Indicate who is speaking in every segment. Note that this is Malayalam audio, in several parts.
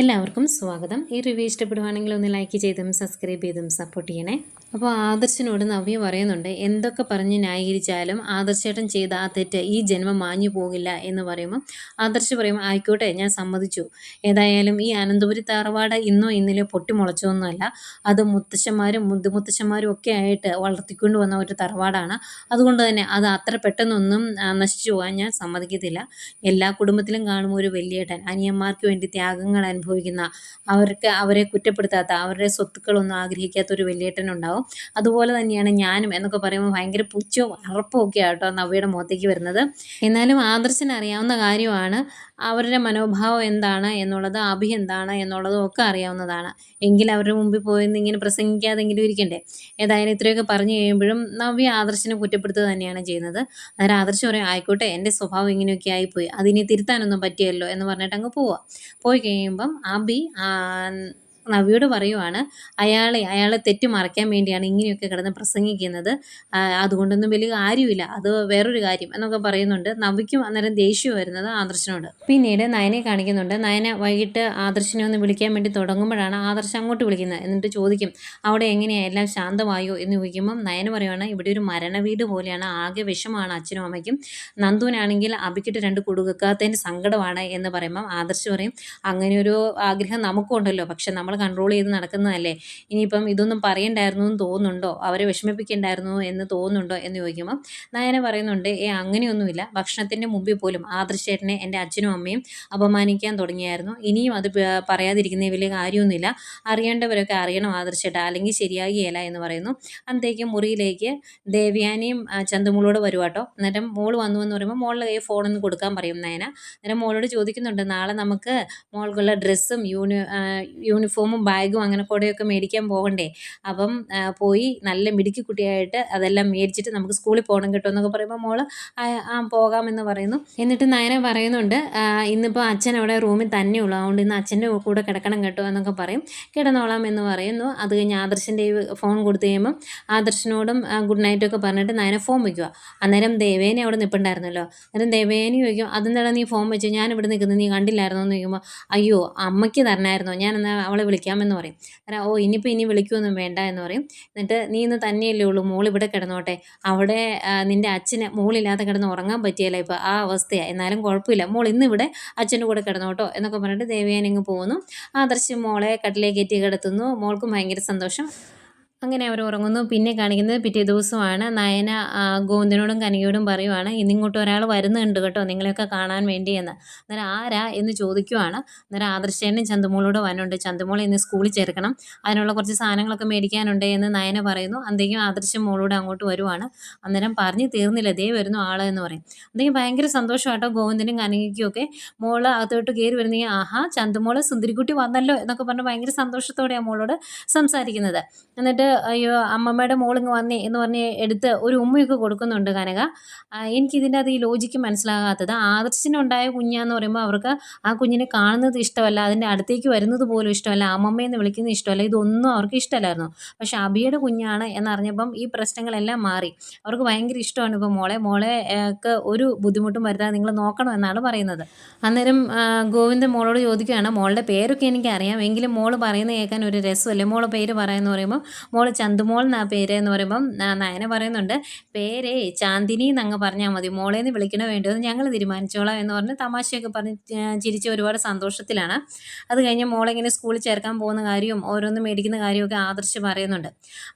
Speaker 1: എല്ലാവർക്കും സ്വാഗതം. ഈ റിവ്യൂ ഇഷ്ടപ്പെടുവാണെങ്കിൽ ഒന്ന് ലൈക്ക് ചെയ്തും സബ്സ്ക്രൈബ് ചെയ്തും സപ്പോർട്ട് ചെയ്യണേ. അപ്പോൾ ആദർശിനോട് നവ്യ പറയുന്നുണ്ട് എന്തൊക്കെ പറഞ്ഞ് ന്യായീകരിച്ചാലും ആദർശേട്ടൻ ചെയ്ത ആ തെറ്റ് ഈ ജന്മം മാഞ്ഞു പോകില്ല എന്ന് പറയുമ്പോൾ ആദർശ് പറയും ആയിക്കോട്ടെ ഞാൻ സമ്മതിച്ചു. ഏതായാലും ഈ അനന്തപുരി തറവാട് ഇന്നോ ഇന്നലെയോ പൊട്ടിമുളച്ചൊന്നുമല്ല. അത് മുത്തശ്ശന്മാരും മുദ്ദുമുത്തശ്ശന്മാരും ഒക്കെ ആയിട്ട് വളർത്തിക്കൊണ്ട് വന്ന ഒരു തറവാടാണ്. അതുകൊണ്ട് തന്നെ അത് അത്ര പെട്ടെന്നൊന്നും നശിച്ചു പോകാൻ ഞാൻ സമ്മതിക്കത്തില്ല. എല്ലാ കുടുംബത്തിലും കാണും ഒരു വലിയേട്ടൻ. അനിയന്മാർക്ക് വേണ്ടി ത്യാഗങ്ങൾ അനുഭവിക്കുന്ന അവർക്ക് അവരെ കുറ്റപ്പെടുത്താത്ത അവരുടെ സ്വത്തുക്കളൊന്നും ആഗ്രഹിക്കാത്ത ഒരു വലിയേട്ടനുണ്ടാവും. അതുപോലെ തന്നെയാണ് ഞാനും എന്നൊക്കെ പറയുമ്പോൾ ഭയങ്കര പുച്ഛവും അറപ്പും ഒക്കെ ആട്ടോ നവ്യയുടെ മുഖത്തേക്ക് വരുന്നത്. എന്നാലും ആദർശന് അറിയാവുന്ന കാര്യമാണ് അവരുടെ മനോഭാവം എന്താണ് എന്നുള്ളത് അഭി എന്താണ് എന്നുള്ളതും ഒക്കെ അറിയാവുന്നതാണ്. എങ്കിൽ അവരുടെ മുമ്പിൽ പോയി ഇങ്ങനെ പ്രസംഗിക്കാതെങ്കിലും ഇരിക്കണ്ടേ? ഏതായാലും ഇത്രയൊക്കെ പറഞ്ഞു കഴിയുമ്പോഴും നവ്യ ആദർശനെ കുറ്റപ്പെടുത്തുക തന്നെയാണ് ചെയ്യുന്നത്. അന്നേരം ആദർശം പറയും ആയിക്കോട്ടെ എന്റെ സ്വഭാവം ഇങ്ങനെയൊക്കെ ആയിപ്പോയി. അതിനെ തിരുത്താനൊന്നും പറ്റിയല്ലോ എന്ന് പറഞ്ഞിട്ട് അങ്ങ് പോവുക പോയി കഴിയുമ്പം അഭി നവ്യോട് പറയുവാണ് അയാളെ അയാളെ തെറ്റ് മറയ്ക്കാൻ വേണ്ടിയാണ് ഇങ്ങനെയൊക്കെ കിടന്ന് പ്രസംഗിക്കുന്നത്. അതുകൊണ്ടൊന്നും വലിയ കാര്യമില്ല. അത് വേറൊരു കാര്യം എന്നൊക്കെ പറയുന്നുണ്ട്. നവിക്കും അന്നേരം ദേഷ്യം വരുന്നത് ആദർശനോട്. പിന്നീട് നയനെ കാണിക്കുന്നുണ്ട്. നയനെ വൈകിട്ട് ആദർശനെ ഒന്ന് വിളിക്കാൻ വേണ്ടി തുടങ്ങുമ്പോഴാണ് ആദർശം അങ്ങോട്ട് വിളിക്കുന്നത്. എന്നിട്ട് ചോദിക്കും അവിടെ എങ്ങനെയാണ് എല്ലാം ശാന്തമായോ? എന്ന് ചോദിക്കുമ്പം നയന പറയുവാണ് ഇവിടെ ഒരു മരണവീട് പോലെയാണ്. ആകെ വിഷമാണ് അച്ഛനും അമ്മയ്ക്കും. നന്ദുവിനാണെങ്കിൽ അബിക്കിട്ട് രണ്ട് കൊടുക്കാത്തതിന്റെ സങ്കടമാണ് എന്ന് പറയുമ്പം ആദർശ് പറയും അങ്ങനെ ഒരു ആഗ്രഹം നമുക്കുണ്ടല്ലോ. പക്ഷെ നമ്മൾ കൺട്രോൾ ചെയ്ത് നടക്കുന്നതല്ലേ? ഇനിയിപ്പം ഇതൊന്നും പറയണ്ടായിരുന്നു എന്ന് തോന്നുന്നുണ്ടോ? അവരെ വിഷമിപ്പിക്കണ്ടായിരുന്നു എന്ന് തോന്നുന്നുണ്ടോ എന്ന് ചോദിക്കുമ്പോൾ നയന പറയുന്നുണ്ട് ഏ അങ്ങനെയൊന്നുമില്ല. ഭക്ഷണത്തിന്റെ മുമ്പിൽ പോലും ആദർശേട്ടനെ എന്റെ അച്ഛനും അമ്മയും അപമാനിക്കാൻ തുടങ്ങിയായിരുന്നു. ഇനിയും അത് പറയാതിരിക്കുന്ന വലിയ കാര്യമൊന്നുമില്ല. അറിയേണ്ടവരൊക്കെ അറിയണം ആദർശേട്ട. അല്ലെങ്കിൽ ശരിയാകുകയില്ല എന്ന് പറയുന്നു. അന്നത്തേക്ക് മുറിയിലേക്ക് ദേവ്യാനിയും ചന്തുമോളോട് വരുവാട്ടോ. അന്നേരം മോൾ വന്നു എന്ന് പറയുമ്പോൾ മോളുടെ കയ്യിൽ ഫോണൊന്ന് കൊടുക്കാൻ പറയും നയന. അന്നേരം മോളോട് ചോദിക്കുന്നുണ്ട് നാളെ നമുക്ക് മോൾക്കുള്ള ഡ്രസ്സും യൂണി ആ, യൂണിഫോമും ബാഗും അങ്ങനെ കൂടെയൊക്കെ മേടിക്കാൻ പോകണ്ടേ? അപ്പം പോയി നല്ല മിടുക്കി കുട്ടിയായിട്ട് അതെല്ലാം മേടിച്ചിട്ട് നമുക്ക് സ്കൂളിൽ പോകണം കേട്ടോ എന്നൊക്കെ പറയുമ്പോൾ മോൾ ആ പോകാമെന്ന് പറയുന്നു. എന്നിട്ട് നയന പറയുന്നുണ്ട് ഇന്നിപ്പോൾ അച്ഛൻ അവിടെ റൂമിൽ തന്നെ ഉള്ളൂ. അതുകൊണ്ട് ഇന്ന് അച്ഛന്റെ കൂടെ കിടക്കണം കേട്ടോ എന്നൊക്കെ പറയും. കിടന്നോളാം എന്ന് പറയുന്നു. അത് കഴിഞ്ഞ് ആദർശന്റെ ഫോൺ കൊടുത്തു കഴിയുമ്പം ആദർശനോടും ഗുഡ് നൈറ്റ് ഒക്കെ പറഞ്ഞിട്ട് നയന ഫോൺ വയ്ക്കുക അന്നേരം ദേവേനെ അവിടെ നിൽപ്പുണ്ടായിരുന്നല്ലോ അന്നേരം ദേവേനെ ചോദിക്കും അതെന്താണ് നീ ഫോം വെച്ചു? ഞാൻ ഇവിടെ നിൽക്കുന്നത് നീ കണ്ടില്ലായിരുന്നോ? എന്ന് ചോദിക്കുമ്പോൾ അയ്യോ അമ്മയ്ക്ക് തരണമായിരുന്നോ ഞാൻ എന്നാൽ അവളെ വിളിക്കാമെന്ന് പറയും. അങ്ങനെ ഓ ഇനിയിപ്പോൾ ഇനി വിളിക്കുമൊന്നും വേണ്ട എന്ന് പറയും. എന്നിട്ട് നീ ഇന്ന് തന്നെയല്ലേ ഉള്ളൂ മോൾ ഇവിടെ കിടന്നോട്ടെ. അവിടെ നിന്റെ അച്ഛന് മോളില്ലാതെ കിടന്ന് ഉറങ്ങാൻ പറ്റിയല്ല ഇപ്പോൾ ആ അവസ്ഥയാണ് എന്നാലും കുഴപ്പമില്ല. മോൾ ഇന്ന് ഇവിടെ അച്ഛന്റെ കൂടെ കിടന്നോട്ടോ എന്നൊക്കെ പറഞ്ഞിട്ട് ദേവിയാനിങ്ങ് പോകുന്നു പോകുന്നു. ആദർശ് മോളെ കട്ടിലേക്ക് കയറ്റി കിടത്തുന്നു. മോൾക്കും ഭയങ്കര സന്തോഷം. അങ്ങനെ അവർ ഉറങ്ങുന്നു. പിന്നെ കാണിക്കുന്നത് പിറ്റേ ദിവസമാണ്. നയന ഗോവിന്ദനോടും കനികയോടും പറയുവാണ് ഇന്നിങ്ങോട്ട് ഒരാൾ വരുന്നുണ്ട് കേട്ടോ നിങ്ങളെയൊക്കെ കാണാൻ വേണ്ടി എന്ന്. അന്നേരം ആരാ? എന്ന് ചോദിക്കുവാണ്. അന്നേരം ആദർശേനും ചന്തുമോളോട് വന്നുണ്ട്. ചന്തുമോളെ ഇന്ന് സ്കൂളിൽ ചേർക്കണം. അതിനുള്ള കുറച്ച് സാധനങ്ങളൊക്കെ മേടിക്കാനുണ്ട് എന്ന് നയന പറയുന്നു. അന്തേക്കും ആദർശം മോളോട് അങ്ങോട്ട് വരുവാണ്. അന്നേരം പറഞ്ഞു തീർന്നില്ല ദേ വരുന്നു ആൾ എന്ന് പറയും. അന്തേക്കും ഭയങ്കര സന്തോഷമായിട്ടോ ഗോവിന്ദനും കനികയ്ക്കുമൊക്കെ മോൾ അകത്തോട്ട് കയറി വരുന്നെങ്കിൽ ആഹാ ചന്തുമോൾ സുന്ദരിക്കുട്ടി വന്നല്ലോ എന്നൊക്കെ പറഞ്ഞ് ഭയങ്കര സന്തോഷത്തോടെയാണ് മോളോട് സംസാരിക്കുന്നത്. എന്നിട്ട് അയ്യോ അമ്മമ്മയുടെ മോളിങ്ങ് വന്നേ എന്ന് പറഞ്ഞ് എടുത്ത് ഒരു ഉമ്മയൊക്കെ കൊടുക്കുന്നുണ്ട് കനക. എനിക്കിതിന്റെ അത് ഈ ലോജിക്ക് മനസ്സിലാകാത്തത്. ആദർശനുണ്ടായ കുഞ്ഞാന്ന് പറയുമ്പോൾ അവർക്ക് ആ കുഞ്ഞിനെ കാണുന്നത് ഇഷ്ടമല്ല അതിന്റെ അടുത്തേക്ക് വരുന്നത് പോലും ഇഷ്ടമല്ല അമ്മമ്മയെന്ന് വിളിക്കുന്നത് ഇഷ്ടമല്ല ഇതൊന്നും അവർക്ക് ഇഷ്ടമല്ലായിരുന്നു. പക്ഷെ അബിയുടെ കുഞ്ഞാണ് എന്നറിഞ്ഞപ്പം ഈ പ്രശ്നങ്ങളെല്ലാം മാറി. അവർക്ക് ഭയങ്കര ഇഷ്ടമാണ് ഇപ്പോൾ മോളെ. മോളെ ഒക്കെ ഒരു ബുദ്ധിമുട്ടും വരുത്താതെ നിങ്ങൾ നോക്കണമെന്നാണ് പറയുന്നത്. അന്നേരം ഗോവിന്ദൻ മോളോട് ചോദിക്കുകയാണ് മോളുടെ പേരൊക്കെ എനിക്ക് അറിയാം എങ്കിലും മോൾ പറയുന്നത് കേൾക്കാൻ ഒരു രസമല്ലേ? മോളെ പേര് പറയുമെന്ന് പറയുമ്പോൾ മോൾ ചന്തുമോൾ എന്നാ പേര് എന്ന് പറയുമ്പം നയന പറയുന്നുണ്ട് പേരേ ചാന്ദിനി എന്നങ്ങ് പറഞ്ഞാൽ മതി. മോളെ എന്ന് വിളിക്കണോ വേണ്ടോ എന്ന് ഞങ്ങൾ തീരുമാനിച്ചോളാം എന്ന് പറഞ്ഞ് തമാശയൊക്കെ പറഞ്ഞ് ചിരിച്ച് ഒരുപാട് സന്തോഷത്തിലാണ്. അത് കഴിഞ്ഞ് മോളെ ഇങ്ങനെ സ്കൂളിൽ ചേർക്കാൻ പോകുന്ന കാര്യവും ഓരോന്ന് മേടിക്കുന്ന കാര്യമൊക്കെ ആദർശ് പറയുന്നുണ്ട്.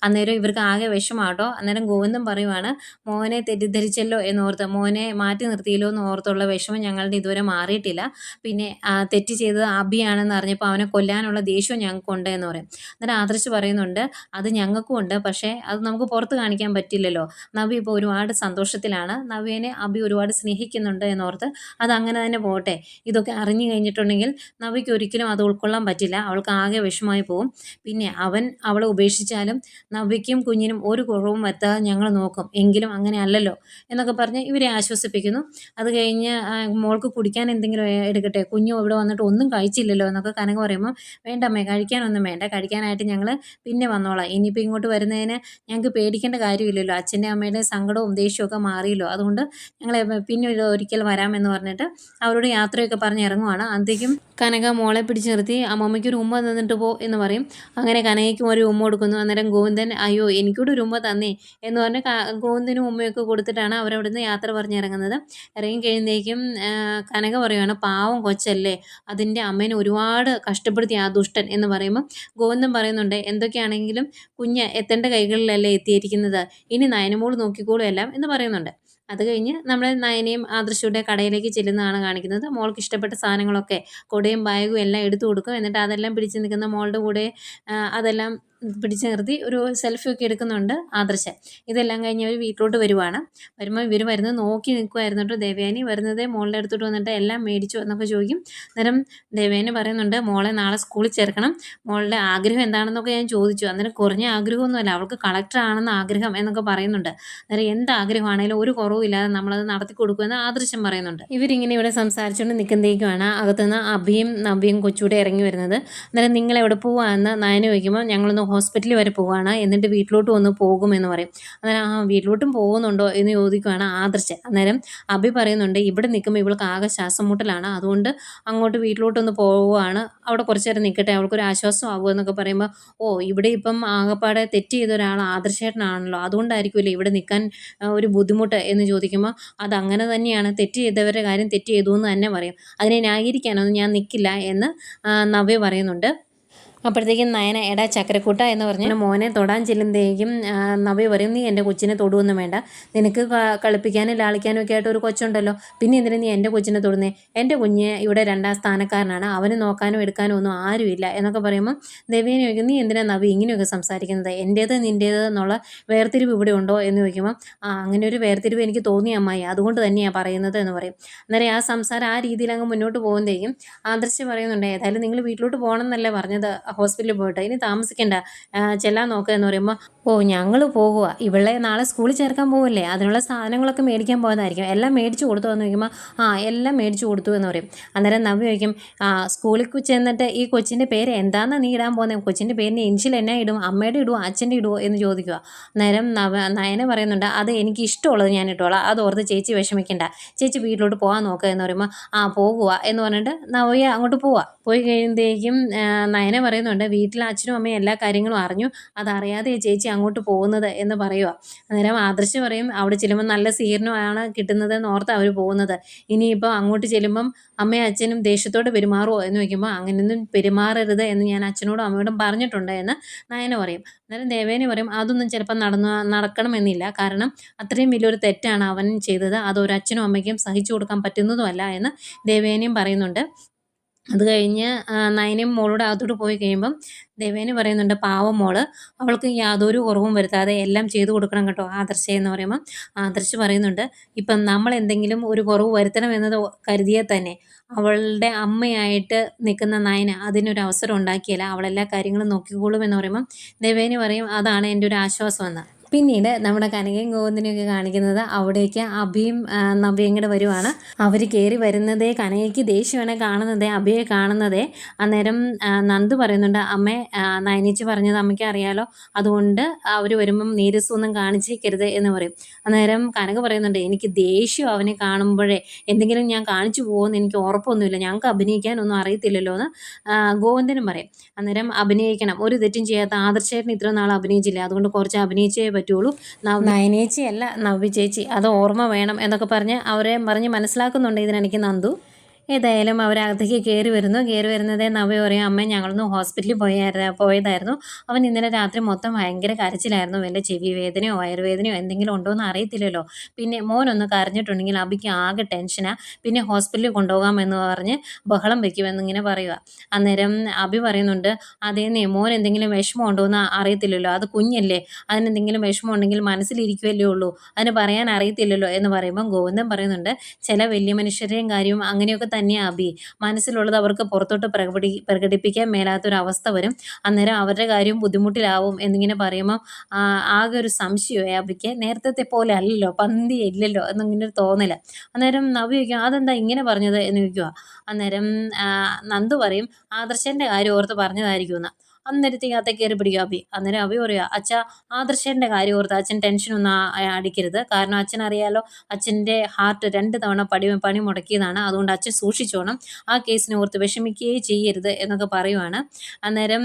Speaker 1: അന്നേരം ഇവർക്ക് ആകെ വിഷമാട്ടോ. അന്നേരം ഗോവിന്ദം പറയുവാണ് മോനെ തെറ്റിദ്ധരിച്ചല്ലോ എന്നോർത്ത്. മോനെ മാറ്റി നിർത്തിയല്ലോ എന്ന് ഓർത്തുള്ള വിഷമം ഞങ്ങളുടെ ഇതുവരെ മാറിയിട്ടില്ല. പിന്നെ തെറ്റ് ചെയ്തത് അബിയാണെന്ന് അറിഞ്ഞപ്പോൾ അവനെ കൊല്ലാനുള്ള ദേഷ്യവും ഞങ്ങൾക്കുണ്ട് എന്ന് പറയും. അന്നേരം ആദർശ് പറയുന്നുണ്ട് അത് ഞങ്ങൾക്കും ഉണ്ട്. പക്ഷേ അത് നമുക്ക് പുറത്ത് കാണിക്കാൻ പറ്റില്ലല്ലോ. നവി ഇപ്പോൾ ഒരുപാട് സന്തോഷത്തിലാണ്. നവ്യനെ അബി ഒരുപാട് സ്നേഹിക്കുന്നുണ്ട് എന്നോർത്ത് അത് അങ്ങനെ തന്നെ പോട്ടെ ഇതൊക്കെ അറിഞ്ഞു കഴിഞ്ഞിട്ടുണ്ടെങ്കിൽ നവിക്ക് ഒരിക്കലും അത് ഉൾക്കൊള്ളാൻ പറ്റില്ല. അവൾക്ക് ആകെ വിഷമമായി പോകും. പിന്നെ അവൻ അവളെ ഉപേക്ഷിച്ചാലും നവ്യയ്ക്കും കുഞ്ഞിനും ഒരു കുറവും വരുത്താതെ ഞങ്ങൾ നോക്കും. എങ്കിലും അങ്ങനെ അല്ലല്ലോ എന്നൊക്കെ പറഞ്ഞ് ഇവരെ ആശ്വസിപ്പിക്കുന്നു. അത് കഴിഞ്ഞ് മോൾക്ക് കുടിക്കാൻ എന്തെങ്കിലും എടുക്കട്ടെ. കുഞ്ഞു ഇവിടെ വന്നിട്ട് ഒന്നും കഴിച്ചില്ലല്ലോ എന്നൊക്കെ കനക പറയുമ്പോൾ വേണ്ടമ്മേ കഴിക്കാനൊന്നും വേണ്ട. കഴിക്കാനായിട്ട് ഞങ്ങൾ പിന്നെ വന്നോളാം. ഇനിയിപ്പോൾ ഇങ്ങോട്ട് വരുന്നതിന് ഞങ്ങൾക്ക് പേടിക്കേണ്ട കാര്യമില്ലല്ലോ. അച്ഛന്റെ അമ്മയുടെ സങ്കടവും ദേഷ്യവും മാറിയല്ലോ. അതുകൊണ്ട് ഞങ്ങൾ പിന്നെ ഒരു ഒരിക്കൽ വരാമെന്ന് പറഞ്ഞിട്ട് അവരോട് യാത്രയൊക്കെ പറഞ്ഞ് ഇറങ്ങുവാണ്. അന്തേക്കും കനക മോളെ പിടിച്ച് നിർത്തി അമ്മമ്മയ്ക്ക് ഒരു ഉമ്മ തന്നിട്ട് പോ എന്ന് പറയും. അങ്ങനെ കനകയ്ക്കും ഒരു ഉമ്മ കൊടുക്കുന്നു. അന്നേരം ഗോവിന്ദൻ അയ്യോ എനിക്കൂടെ ഒരു ഉമ്മ തന്നേ എന്ന് പറഞ്ഞ് ഗോവിന്ദനും ഉമ്മയൊക്കെ കൊടുത്തിട്ടാണ് അവരവിടുന്ന് യാത്ര പറഞ്ഞിറങ്ങുന്നത്. ഇറങ്ങി കഴിയുമ്പോഴേക്കും കനക പറയുവാണ് പാവം കൊച്ചല്ലേ അതിന്റെ അമ്മേനെ ഒരുപാട് കഷ്ടപ്പെടുത്തി ആ ദുഷ്ടൻ എന്ന് പറയുമ്പോൾ ഗോവിന്ദൻ പറയുന്നുണ്ട് എന്തൊക്കെയാണെങ്കിലും കുഞ്ഞ് എത്തേണ്ട കൈകളിലല്ലേ എത്തിയിരിക്കുന്നത്? ഇനി നയനമോൾ നോക്കിക്കോളും എല്ലാം എന്ന് പറയുന്നുണ്ട്. അത് കഴിഞ്ഞ് നമ്മൾ നയനയും ആദർശയുടെ കടയിലേക്ക് ചെല്ലുന്നതാണ് കാണിക്കുന്നത്. മോൾക്ക് ഇഷ്ടപ്പെട്ട സാധനങ്ങളൊക്കെ കൊടയും ബാഗും എല്ലാം എടുത്തു കൊടുക്കും. എന്നിട്ട് അതെല്ലാം പിടിച്ച് നിൽക്കുന്ന മോളുടെ കൂടെ അതെല്ലാം പിടിച്ചു നിർത്തി ഒരു സെൽഫി ഒക്കെ എടുക്കുന്നുണ്ട് ആദർശൻ. ഇതെല്ലാം കഴിഞ്ഞ് അവർ വീട്ടിലോട്ട് വരുവാണ്. വരുമ്പോൾ ഇവർ വരുന്നത് നോക്കി നിൽക്കുമായിരുന്നു കേട്ടോ ദേവയാനി. വരുന്നതേ മോളുടെ അടുത്തോട്ട് വന്നിട്ട് എല്ലാം മേടിച്ചു എന്നൊക്കെ ചോദിക്കും. അന്നേരം ദേവയാനി പറയുന്നുണ്ട് മോളെ നാളെ സ്കൂളിൽ ചേർക്കണം. മോളുടെ ആഗ്രഹം എന്താണെന്നൊക്കെ ഞാൻ ചോദിച്ചു. അന്നേരം കുറഞ്ഞ ആഗ്രഹമൊന്നുമല്ല. അവൾക്ക് കളക്ടർ ആണെന്ന് ആഗ്രഹം എന്നൊക്കെ പറയുന്നുണ്ട്. അന്നേരം എന്ത് ആഗ്രഹമാണെങ്കിലും ഒരു കുറവുമില്ലാതെ നമ്മളത് നടത്തി കൊടുക്കുമെന്ന് ആദർശം പറയുന്നുണ്ട്. ഇവരിങ്ങനെ ഇവിടെ സംസാരിച്ചുകൊണ്ട് നിൽക്കുന്നതേക്കുമാണ് അകത്തുനിന്ന് അഭിയും നബിയും കൊച്ചുകൂടെ ഇറങ്ങി വരുന്നത്. അന്നേരം നിങ്ങൾ എവിടെ പോവാന്ന് നയന ചോദിക്കുമ്പോൾ ഞങ്ങളൊന്ന് ഹോസ്പിറ്റലിൽ വരെ പോവുകയാണ് എന്നിട്ട് വീട്ടിലോട്ട് വന്ന് പോകുമെന്ന് പറയും. അന്നേരം ആ വീട്ടിലോട്ടും പോകുന്നുണ്ടോ? എന്ന് ചോദിക്കുകയാണ് ആദർശ്. അന്നേരം അഭി പറയുന്നുണ്ട് ഇവിടെ നിൽക്കുമ്പോൾ ഇവൾക്ക് ആകെ ശ്വാസം മുട്ടലാണ് അതുകൊണ്ട് അങ്ങോട്ട് വീട്ടിലോട്ടൊന്ന് പോവുകയാണ്. അവിടെ കുറച്ച് നേരം നിൽക്കട്ടെ. അവൾക്കൊരു ആശ്വാസം ആകുമെന്നൊക്കെ പറയുമ്പോൾ ഓ ഇവിടെ ഇപ്പം ആകെപ്പാടെ തെറ്റ് ചെയ്ത ഒരാൾ ആദർശേട്ടനാണല്ലോ. അതുകൊണ്ടായിരിക്കുമല്ലോ ഇവിടെ നിൽക്കാൻ ഒരു ബുദ്ധിമുട്ട്? എന്ന് ചോദിക്കുമ്പോൾ അത് അങ്ങനെ തന്നെയാണ്. തെറ്റ് ചെയ്തവരുടെ കാര്യം തെറ്റ് ചെയ്തു എന്ന് തന്നെ പറയും. അതിനെ ന്യായീകരിക്കാനൊന്നും ഞാൻ നിൽക്കില്ല എന്ന് നവ്യ പറയുന്നുണ്ട്. അപ്പോഴത്തേക്കും നയന എടാ ചക്കരക്കൂട്ട എന്ന് പറഞ്ഞ് മോനെ തൊടാൻ ചെല്ലുമ്പോഴേക്കും നവ്യ പറയും നീ എന്റെ കൊച്ചിനെ തൊടുവൊന്നും വേണ്ട. നിനക്ക് കളിപ്പിക്കാനും ലാളിക്കാനും ഒക്കെ ആയിട്ട് ഒരു കൊച്ചുണ്ടല്ലോ. പിന്നെ എന്തിനു നീ എന്റെ കൊച്ചിനെ തൊടുന്നേ? എന്റെ കുഞ്ഞ് ഇവിടെ രണ്ടാം സ്ഥാനക്കാരനാണ്. അവന് നോക്കാനും എടുക്കാനും ഒന്നും ആരുമില്ല. എന്നൊക്കെ പറയുമ്പോൾ ദേവീനെ ചോദിക്കും നീ എന്തിനാ നവി ഇങ്ങനെയൊക്കെ സംസാരിക്കുന്നത്? എന്റേത് നിന്റേത് എന്നുള്ള വേർതിരിവ് ഇവിടെ ഉണ്ടോ? എന്ന് ചോദിക്കുമ്പോൾ ആ അങ്ങനെ ഒരു വേർതിരിവ് എനിക്ക് തോന്നി അമ്മായി. അതുകൊണ്ട് തന്നെയാണ് പറയുന്നത് എന്ന് പറയും. അന്നേരം ആ സംസാരം ആ രീതിയിൽ അങ്ങ് മുന്നോട്ട് പോകുമ്പോഴേക്കും ആദർശ് പറയുന്നുണ്ട് ഏതായാലും നിങ്ങൾ വീട്ടിലോട്ട് പോകണം എന്നല്ലേ പറഞ്ഞത്? ഹോസ്പിറ്റലിൽ പോയിട്ട് ഇനി താമസിക്കണ്ട. ചെല്ലാൻ നോക്കുക എന്ന് പറയുമ്പോൾ ഓ ഞങ്ങൾ പോകുക ഇവളെ നാളെ സ്കൂളിൽ ചേർക്കാൻ പോകല്ലേ അതിനുള്ള സാധനങ്ങളൊക്കെ മേടിക്കാൻ പോകുന്നതായിരിക്കും എല്ലാം മേടിച്ചു കൊടുത്തു എന്ന് ചോദിക്കുമ്പോൾ ആ എല്ലാം മേടിച്ചു കൊടുത്തു എന്ന് പറയും. അന്നേരം നവ്യ ചോദിക്കും ആ സ്കൂളിൽ ചെന്നിട്ട് ഈ കൊച്ചിന്റെ പേര് എന്താണെന്ന് നീ ഇടാൻ പോകുന്നത് കൊച്ചിന്റെ പേരിന് ഇൻഷിൽ എന്നാ ഇടും? അമ്മയുടെ ഇടുമോ അച്ഛന്റെ ഇടുമോ എന്ന് ചോദിക്കുക. അന്നേരം നവ നയന പറയുന്നുണ്ട് അത് എനിക്ക് ഇഷ്ടമുള്ളത് ഞാൻ ഇട്ടോളാം. അത് ഓർത്ത് ചേച്ചി വിഷമിക്കണ്ട. ചേച്ചി വീട്ടിലോട്ട് പോകാൻ നോക്കുക എന്ന് പറയുമ്പോൾ ആ പോകുക എന്ന് പറഞ്ഞിട്ട് നവ്യ അങ്ങോട്ട് പോവുക പോയി കഴിയുമ്പോഴേക്കും നയന പറയുന്നുണ്ട് വീട്ടിൽ അച്ഛനും അമ്മയും എല്ലാ കാര്യങ്ങളും അറിഞ്ഞു. അതറിയാതെ ചേച്ചി അങ്ങോട്ട് പോകുന്നത് എന്ന് പറയുക. അന്നേരം ആദർശ് പറയും അവിടെ ചെല്ലുമ്പോൾ നല്ല സ്വീകരണമാണ് കിട്ടുന്നത് എന്ന് ഓർത്ത് അവർ പോകുന്നത്. ഇനിയിപ്പോൾ അങ്ങോട്ട് ചെല്ലുമ്പം അമ്മയും അച്ഛനും ദേഷ്യത്തോട് പെരുമാറുമോ എന്ന് ചോദിക്കുമ്പോൾ അങ്ങനെയൊന്നും പെരുമാറരുത് എന്ന് ഞാൻ അച്ഛനോടും അമ്മയോടും പറഞ്ഞിട്ടുണ്ട് എന്ന് നയന പറയും. അന്നേരം ദേവേനെ പറയും അതൊന്നും ചിലപ്പോൾ നടന്നു നടക്കണമെന്നില്ല. കാരണം അത്രയും വലിയൊരു തെറ്റാണ് അവൻ ചെയ്തത്. അത് ഒരു അച്ഛനും അമ്മയ്ക്കും സഹിച്ചു കൊടുക്കാൻ പറ്റുന്നതുമല്ല എന്ന് ദേവേനയും പറയുന്നുണ്ട്. അത് കഴിഞ്ഞ് നയനയും മോളോട് അകത്തോട്ട് പോയി കഴിയുമ്പം ദേവേന് പറയുന്നുണ്ട് പാവം മോൾ അവൾക്ക് യാതൊരു കുറവും വരുത്താതെ എല്ലാം ചെയ്തു കൊടുക്കണം കേട്ടോ ആദർശ എന്ന് പറയുമ്പം ആദർശ് പറയുന്നുണ്ട് ഇപ്പം നമ്മൾ എന്തെങ്കിലും ഒരു കുറവ് വരുത്തണമെന്നത് കരുതിയാൽ തന്നെ അവളുടെ അമ്മയായിട്ട് നിൽക്കുന്ന നയന അതിനൊരു അവസരം ഉണ്ടാക്കിയല്ല അവളെല്ലാ കാര്യങ്ങളും നോക്കിക്കോളും എന്ന് പറയുമ്പം ദേവേനി പറയും അതാണ് എന്റെ ഒരു ആശ്വാസം എന്ന് പിന്നീട് നമ്മുടെ കനകയും ഗോവിന്ദനെയൊക്കെ കാണിക്കുന്നത് അവിടേക്ക് അഭിയും നവ്യയും കൂടെ വരുവാണ്. അവർ കയറി വരുന്നതേ കനകയ്ക്ക് ദേഷ്യമാണ് കാണുന്നതേ അഭിയെ കാണുന്നതേ. അന്നേരം നന്ദു പറയുന്നുണ്ട് അമ്മേ നയനിച്ച് പറഞ്ഞത് അമ്മയ്ക്ക് അറിയാലോ. അതുകൊണ്ട് അവർ വരുമ്പം നീരസമൊന്നും കാണിച്ചേക്കരുത് എന്ന് പറയും. അന്നേരം കനക പറയുന്നുണ്ട് എനിക്ക് ദേഷ്യം അവനെ കാണുമ്പോഴേ. എന്തെങ്കിലും ഞാൻ കാണിച്ചു പോകുമെന്ന് എനിക്ക് ഉറപ്പൊന്നുമില്ല. ഞങ്ങൾക്ക് അഭിനയിക്കാനൊന്നും അറിയത്തില്ലല്ലോ എന്ന് ഗോവിന്ദനും പറയും. അന്നേരം അഭിനയിക്കണം. ഒരു തെറ്റും ചെയ്യാത്ത ആദർശേട്ടൻ ഇത്ര നാൾ അഭിനയിച്ചില്ല? അതുകൊണ്ട് കുറച്ച് അഭിനയിച്ചേ പറ്റുള്ളൂ. നയനേച്ചി അല്ല നവ്യ ചേച്ചി അത് ഓർമ്മ വേണം എന്നൊക്കെ പറഞ്ഞ് അവരെ പറഞ്ഞ് മനസ്സിലാക്കുന്നുണ്ട് ഇതിനെനിക്ക് നന്ദു. ഏതായാലും അവരകത്തേക്ക് കയറി വരുന്നു. കയറി വരുന്നതേ നവ്യ പറയും അമ്മ ഞങ്ങളൊന്ന് ഹോസ്പിറ്റലിൽ പോയായിരുന്നു പോയതായിരുന്നു. അവൻ ഇന്നലെ രാത്രി മൊത്തം ഭയങ്കര കരച്ചിലായിരുന്നു. വല്ല ചെവി വേദനയോ വയറുവേദനയോ എന്തെങ്കിലും ഉണ്ടോ എന്ന് അറിയത്തില്ലല്ലോ. പിന്നെ മോനൊന്ന് കരഞ്ഞിട്ടുണ്ടെങ്കിൽ അബിക്ക് ആകെ ടെൻഷനാണ് പിന്നെ ഹോസ്പിറ്റലിൽ കൊണ്ടുപോകാമെന്ന് പറഞ്ഞ് ബഹളം വെക്കുമെന്നിങ്ങനെ പറയുക അന്നേരം അബി പറയുന്നുണ്ട് അതേന്നേ മോൻ എന്തെങ്കിലും വിഷമം ഉണ്ടോ എന്ന് അറിയത്തില്ലല്ലോ. അത് കുഞ്ഞല്ലേ. അതിനെന്തെങ്കിലും വിഷമം ഉണ്ടെങ്കിൽ മനസ്സിലിരിക്കുമല്ലേ ഉള്ളൂ. അതിന് പറയാൻ അറിയത്തില്ലല്ലോ. എന്ന് പറയുമ്പം ഗോവിന്ദൻ പറയുന്നുണ്ട് ചില വലിയ മനുഷ്യരെയും കാര്യവും അങ്ങനെയൊക്കെ തന്നെയാണ് അബി. മനസ്സിലുള്ളത് അവർക്ക് പുറത്തോട്ട് പ്രകടി പ്രകടിപ്പിക്കാൻ മേലാത്തൊരവസ്ഥ വരും. അന്നേരം അവരുടെ കാര്യം ബുദ്ധിമുട്ടിലാവും എന്നിങ്ങനെ പറയുമ്പോൾ ആകെ ഒരു സംശയമായി അബിക്ക്. നേരത്തെ പോലെ അല്ലല്ലോ പന്തി ഇല്ലല്ലോ എന്നിങ്ങനെ ഒരു തോന്നല. അന്നേരം നബി ചോദിക്കും അതെന്താ ഇങ്ങനെ പറഞ്ഞത്? എന്ന് ചോദിക്കുക അന്നേരം നന്ദു പറയും ആദർശന്റെ കാര്യം ഓർത്ത് പറഞ്ഞതായിരിക്കും പറഞ്ഞതായിരിക്കുമെന്ന്. അന്നേരത്തേക്ക് അത്ത കയറി പിടിക്കും അഭി. അന്നേരം അഭി പറയുക അച്ഛ ആദർശന്റെ കാര്യം ഓർത്ത് അച്ഛൻ ടെൻഷനൊന്നും അടിക്കരുത്. കാരണം അച്ഛൻ അറിയാലോ അച്ഛന്റെ ഹാർട്ട് രണ്ട് തവണ പടി പണി മുടക്കിയതാണ്. അതുകൊണ്ട് അച്ഛൻ സൂക്ഷിച്ചോണം. ആ കേസിനെ ഓർത്ത് വിഷമിക്കുകയേ ചെയ്യരുത് എന്നൊക്കെ പറയുവാണ്. അന്നേരം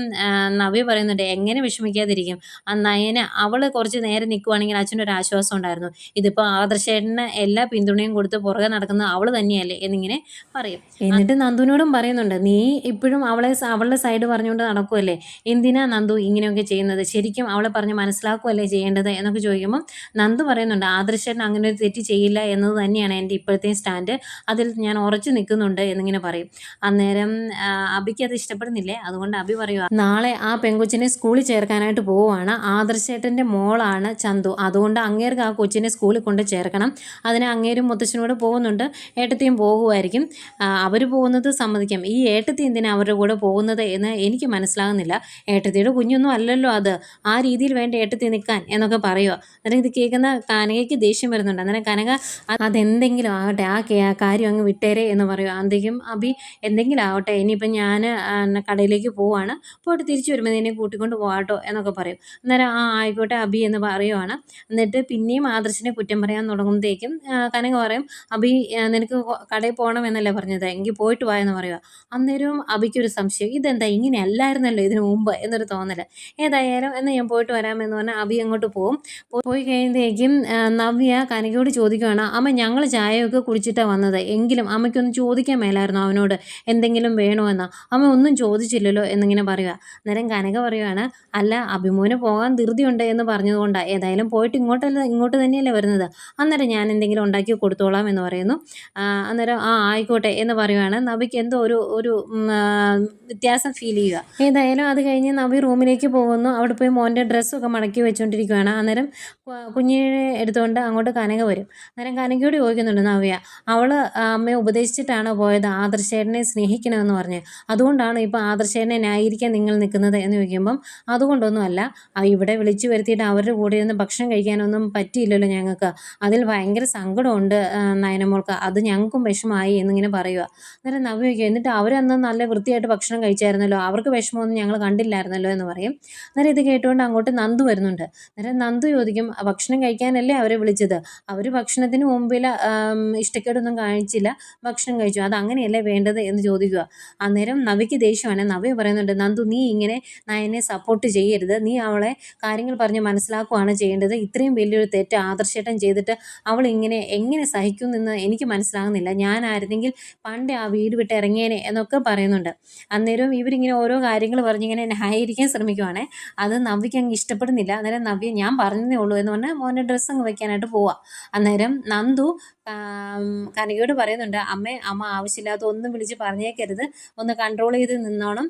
Speaker 1: നവി പറയുന്നുണ്ട് എങ്ങനെ വിഷമിക്കാതിരിക്കും? ആ നയന അവൾ കുറച്ച് നേരം നിൽക്കുവാണെങ്കിൽ അച്ഛനൊരു ആശ്വാസം ഉണ്ടായിരുന്നു. ഇതിപ്പോൾ ആദർശേട്ടന് എല്ലാ പിന്തുണയും കൊടുത്ത് പുറകെ നടക്കുന്നത് അവൾ തന്നെയല്ലേ എന്നിങ്ങനെ പറയും. എന്നിട്ട് നന്ദുവിനോടും പറയുന്നുണ്ട് നീ ഇപ്പോഴും അവളെ അവളുടെ സൈഡ് പറഞ്ഞുകൊണ്ട് നടക്കുമല്ലേ എന്തിനാ നന്ദു ഇങ്ങനെയൊക്കെ ചെയ്യുന്നത്? ശരിക്കും അവളെ പറഞ്ഞ് മനസ്സിലാക്കുമല്ലേ ചെയ്യേണ്ടത്? എന്നൊക്കെ ചോദിക്കുമ്പോൾ നന്ദു പറയുന്നുണ്ട് ആദർശൻ അങ്ങനെ ഒരു തെറ്റ് ചെയ്യില്ല എന്നത് തന്നെയാണ് എന്റെ ഇപ്പോഴത്തെ സ്റ്റാൻഡ്. അതിൽ ഞാൻ ഉറച്ചു നിൽക്കുന്നുണ്ട് എന്നിങ്ങനെ പറയും. അന്നേരം അബിക്ക് അത് ഇഷ്ടപ്പെടുന്നില്ലേ? അതുകൊണ്ട് അബി പറയുക നാളെ ആ പെൺകൊച്ചിനെ സ്കൂളിൽ ചേർക്കാനായിട്ട് പോവുകയാണ് ആദർശേട്ടന്റെ മോളാണ് ചന്തു. അതുകൊണ്ട് അങ്ങേർക്ക് ആ കൊച്ചിനെ സ്കൂളിൽ കൊണ്ട് ചേർക്കണം. അതിന് അങ്ങേരും മുത്തച്ഛനോട് പോകുന്നുണ്ട്. ഏട്ടത്തെയും പോകുമായിരിക്കും അവർ പോകുന്നത് സമ്മതിക്കാം. ഈ ഏട്ടത്തി എന്തിനാ അവരുടെ കൂടെ പോകുന്നത് എന്ന് എനിക്ക് മനസ്സിലാകുന്നില്ല. ഏട്ടത്തിയുടെ കുഞ്ഞൊന്നും അല്ലല്ലോ അത്. ആ രീതിയിൽ വേണ്ട ഏട്ടത്തി നിൽക്കാൻ എന്നൊക്കെ പറയുമോ അന്നേരം ഇത് കേൾക്കുന്ന കനകയ്ക്ക് ദേഷ്യം വരുന്നുണ്ട്. അന്നേരം കനക അതെന്തെങ്കിലും ആവട്ടെ ആ കാര്യം അങ്ങ് വിട്ടേരെ എന്ന് പറയുമോ അന്തേക്കും അഭി എന്തെങ്കിലും ആവട്ടെ ഇനിയിപ്പം ഞാൻ കടയിലേക്ക് പോവാണ്. പോയിട്ട് തിരിച്ചു വരുമ്പോൾ നിന്നെ കൂട്ടിക്കൊണ്ട് പോകാട്ടോ എന്നൊക്കെ പറയും. അന്നേരം ആ ആയിക്കോട്ടെ അഭി എന്ന് പറയുവാണ്. എന്നിട്ട് പിന്നെയും ആദർശിനെ കുറ്റം പറയാൻ തുടങ്ങുമ്പോഴത്തേക്കും കനക പറയും അഭി നിനക്ക് കടയിൽ പോകണം എന്നല്ലേ പറഞ്ഞത്? എങ്കിൽ പോയിട്ട് വായെന്ന് എന്ന് പറയുക അന്നേരവും അഭിക്കൊരു സംശയം ഇതെന്താ ഇങ്ങനെ അല്ലായിരുന്നല്ലോ ഇതിനു മുമ്പ് എന്നൊരു തോന്നൽ ഏതായാലും എന്നാൽ ഞാൻ പോയിട്ട് വരാമെന്ന് പറഞ്ഞാൽ അബി അങ്ങോട്ട് പോകും പോയി കഴിയുമ്പോഴേക്കും നവ്യ കനകയോട് ചോദിക്കുകയാണ് അമ്മ ഞങ്ങൾ ചായയൊക്കെ കുടിച്ചിട്ടാണ് വന്നത്. എങ്കിലും അമ്മയ്ക്കൊന്ന് ചോദിക്കാൻ മേലായിരുന്നു അവനോട്? എന്തെങ്കിലും വേണോ എന്ന് അമ്മ ഒന്നും ചോദിച്ചില്ലല്ലോ എന്നിങ്ങനെ പറയുക. അന്നേരം കനക പറയുവാണ് അല്ല അഭിമോന് പോകാൻ ധൃതിയുണ്ട് എന്ന് പറഞ്ഞതുകൊണ്ടാണ് ഏതായാലും പോയിട്ട് ഇങ്ങോട്ടല്ല ഇങ്ങോട്ട് തന്നെയല്ലേ വരുന്നത്. അന്നേരം ഞാൻ എന്തെങ്കിലും ഉണ്ടാക്കി കൊടുത്തോളാം എന്ന് പറയുന്നു. അന്നേരം ആ ആയിക്കോട്ടെ എന്ന് പറയുവാണ്. നബിക്ക് എന്തോ ഒരു ഒരു വ്യത്യാസം ഫീൽ ചെയ്യുക. ഏതായാലും അത് കഴിഞ്ഞ് നവി റൂമിലേക്ക് പോകുന്നു. അവിടെ പോയി മോന്റെ ഡ്രസ്സൊക്കെ മടക്കി വെച്ചുകൊണ്ടിരിക്കുകയാണ് അന്നേരം കുഞ്ഞിനെ എടുത്തുകൊണ്ട് അങ്ങോട്ട് കനക വരും. അന്നേരം കനകയോട് ചോദിക്കുന്നുണ്ട് നവ്യ അവൾ അമ്മയെ ഉപദേശിച്ചിട്ടാണ് പോയത്? ആദർശേട്ടനെ സ്നേഹിക്കണമെന്ന് പറഞ്ഞ്. അതുകൊണ്ടാണ് ഇപ്പോൾ ആദർശേട്ടനെ ന്യായീകരിക്കാൻ നിങ്ങൾ നിൽക്കുന്നത്? എന്ന് ചോദിക്കുമ്പം അതുകൊണ്ടൊന്നുമല്ല. ഇവിടെ വിളിച്ചു വരുത്തിയിട്ട് അവരുടെ കൂടെ ഇരുന്ന് ഭക്ഷണം കഴിക്കാനൊന്നും പറ്റിയില്ലല്ലോ ഞങ്ങൾക്ക്. അതിൽ ഭയങ്കര സങ്കടമുണ്ട് നയനമോൾക്ക്. അത് ഞങ്ങൾക്കും വിഷമമായി എന്നിങ്ങനെ പറയുക അന്നേരം നവ്യ ചോദിക്കും എന്നിട്ട് അവരന്ന് നല്ല വൃത്തിയായിട്ട് ഭക്ഷണം കഴിച്ചായിരുന്നല്ലോ. അവർക്ക് വിഷമമൊന്നും ഞങ്ങൾ കണ്ടില്ലായിരുന്നല്ലോ എന്ന് പറയും. അന്നേരം ഇത് കേട്ടുകൊണ്ട് അങ്ങോട്ട് നന്ദു വരുന്നുണ്ട്. അന്നേരം നന്ദു ചോദിക്കും "ആ, ഭക്ഷണം കഴിക്കാനല്ലേ അവരെ വിളിച്ചത്? അവർ ഭക്ഷണത്തിന് മുമ്പിൽ ഇഷ്ടക്കേടൊന്നും കാണിച്ചില്ല. ഭക്ഷണം കഴിച്ചു. അത് അങ്ങനെയല്ലേ വേണ്ടത്? എന്ന് ചോദിക്കുക. അന്നേരം നവിക്ക് ദേഷ്യമാണ്. നവി പറയുന്നുണ്ട് നന്ദു നീ ഇങ്ങനെ നയനെ സപ്പോർട്ട് ചെയ്യരുത്. നീ അവളെ കാര്യങ്ങൾ പറഞ്ഞ് മനസ്സിലാക്കുകയാണ് ചെയ്യേണ്ടത്. ഇത്രയും വലിയൊരു തെറ്റ് ആദർശേട്ടൻ ചെയ്തിട്ട് അവൾ ഇങ്ങനെ എങ്ങനെ സഹിക്കുമെന്ന് എനിക്ക് മനസ്സിലാകുന്നില്ല. ഞാനായിരുന്നെങ്കിൽ പണ്ട് ആ വീട് വിട്ട് ഇറങ്ങിയേനെ എന്നൊക്കെ പറയുന്നുണ്ട്. അന്നേരം ഇവരിങ്ങനെ ഓരോ കാര്യങ്ങൾ പറഞ്ഞിങ്ങനെ ന്യായീകരിക്കാൻ ശ്രമിക്കുവാണേ. അത് നവ്യക്ക് അങ്ങ് ഇഷ്ടപ്പെടുന്നില്ല. അന്നേരം നവ്യ ഞാൻ പറഞ്ഞതേ ഉള്ളൂ എന്ന് പറഞ്ഞാൽ മോനെ ഡ്രസ്സ് അങ്ങ് വെക്കാനായിട്ട് പോവാം. അന്നേരം നന്ദു കനികയോട് പറയുന്നുണ്ട് അമ്മേ അമ്മ ആവശ്യമില്ലാത്ത ഒന്നും വിളിച്ച് പറഞ്ഞേക്കരുത്. ഒന്ന് കൺട്രോൾ ചെയ്ത് നിന്നോണം.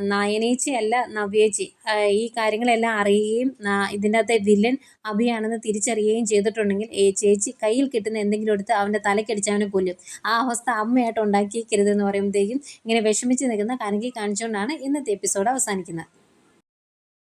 Speaker 1: നയനേച്ചി അല്ല നവ്യേച്ചി. ഈ കാര്യങ്ങളെല്ലാം അറിയുകയും ഇതിന്റെ അകത്തെ വില്ലൻ അഭിയാണെന്ന് തിരിച്ചറിയുകയും ചെയ്തിട്ടുണ്ടെങ്കിൽ ഏ ചേച്ചി കയ്യിൽ കിട്ടുന്ന എന്തെങ്കിലും എടുത്ത് അവന്റെ തലക്കടിച്ച് അവനെ കൊല്ലും. ആ അവസ്ഥ അമ്മയായിട്ട് ഉണ്ടാക്കിയേക്കരുത് എന്ന് പറയുമ്പോഴത്തേക്കും ഇങ്ങനെ വിഷമിച്ച് നിൽക്കുന്ന കനകി കാണിച്ചുകൊണ്ടാണ് ഇന്നത്തെ എപ്പിസോഡ് അവസാനിക്കുന്നത്.